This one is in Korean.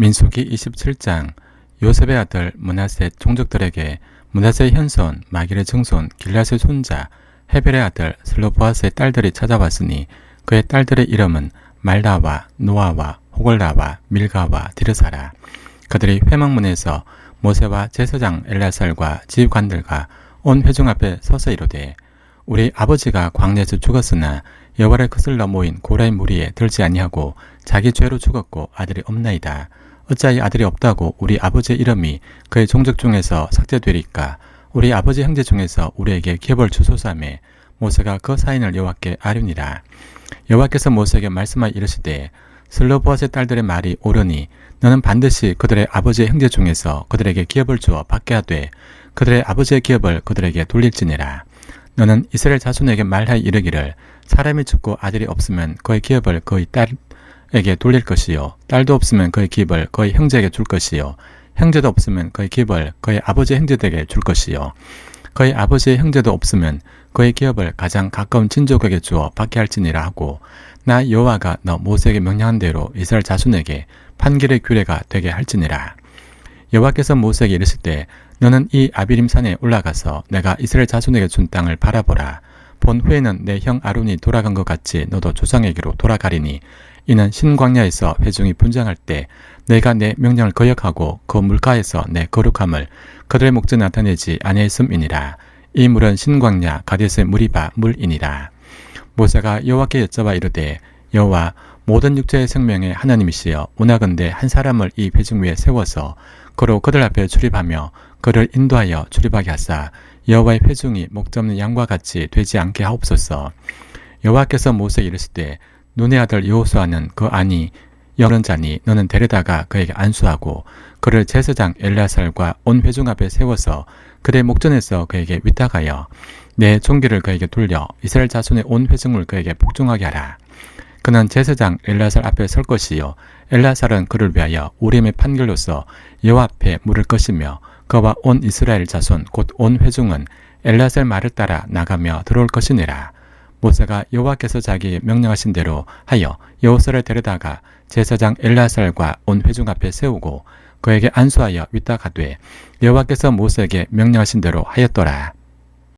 민수기 27장 요셉의 아들 문하세 종족들에게 문하세의 현손 마길의 증손 길라스의 손자 헤벨의 아들 슬로보아스의 딸들이 찾아왔으니 그의 딸들의 이름은 말다와 노아와 호골라와 밀가와 디르사라. 그들이 회막문에서 모세와 제사장 엘라살과 지휘관들과 온 회중 앞에 서서 이르되 우리 아버지가 광야에서 죽었으나 여호와를 거슬러 모인 고라의 무리에 들지 아니하고 자기 죄로 죽었고 아들이 없나이다. 어찌하여 아들이 없다고 우리 아버지의 이름이 그의 종족 중에서 삭제되리까? 우리 아버지 형제 중에서 우리에게 기업을 주소사매 모세가 그 사인을 여호와께 아뢰니라. 여호와께서 모세에게 말씀하여 이르시되 슬로보아스의 딸들의 말이 옳으니 너는 반드시 그들의 아버지의 형제 중에서 그들에게 기업을 주어 받게 하되 그들의 아버지의 기업을 그들에게 돌릴지니라. 너는 이스라엘 자손에게 말하여 이르기를 사람이 죽고 아들이 없으면 그의 기업을 그의 딸에게 돌릴 것이요 딸도 없으면 그의 기업을 그의 형제에게 줄 것이요 형제도 없으면 그의 기업을 그의 아버지 형제들에게 줄 것이요 그의 아버지의 형제도 없으면 그의 기업을 가장 가까운 친족에게 주어 받게 할지니라 하고 나 여호와가 너 모세에게 명령한 대로 이스라엘 자손에게 판결의 규례가 되게 할지니라. 여호와께서 모세에게 이르실 때 너는 이 아비림 산에 올라가서 내가 이스라엘 자손에게 준 땅을 바라보라. 본 후에는 내 형 아론이 돌아간 것 같이 너도 조상에게로 돌아가리니 이는 신광야에서 회중이 분장할 때 내가 내 명령을 거역하고 그 물가에서 내 거룩함을 그들의 목전에 나타내지 아니했음이니라. 이 물은 신광야 가데스의 무리바 물이니라. 모세가 여호와께 여쭤봐 이르되 여호와 모든 육체의 생명의 하나님이시여 오나건대 한 사람을 이 회중 위에 세워서 그로 그들 앞에 출입하며 그를 인도하여 출입하게 하사 여호와의 회중이 목적없는 양과 같이 되지 않게 하옵소서. 여호와께서 모세 이르시되 눈의 아들 여호수아는 그 아니 여는 자니 너는 데려다가 그에게 안수하고 그를 제사장 엘라살과 온 회중 앞에 세워서 그의 목전에서 그에게 위탁하여 내 종기를 그에게 돌려 이스라엘 자손의 온 회중을 그에게 복종하게 하라. 그는 제사장 엘라살 앞에 설 것이요 엘라살은 그를 위하여 우림의 판결로서 여호와 앞에 물을 것이며 그와 온 이스라엘 자손 곧 온 회중은 엘라살 말을 따라 나가며 들어올 것이니라. 모세가 여호와께서 자기 명령하신 대로 하여 여호사를 데려다가 제사장 엘라살과 온 회중 앞에 세우고 그에게 안수하여 위탁하되 여호와께서 모세에게 명령하신 대로 하였더라.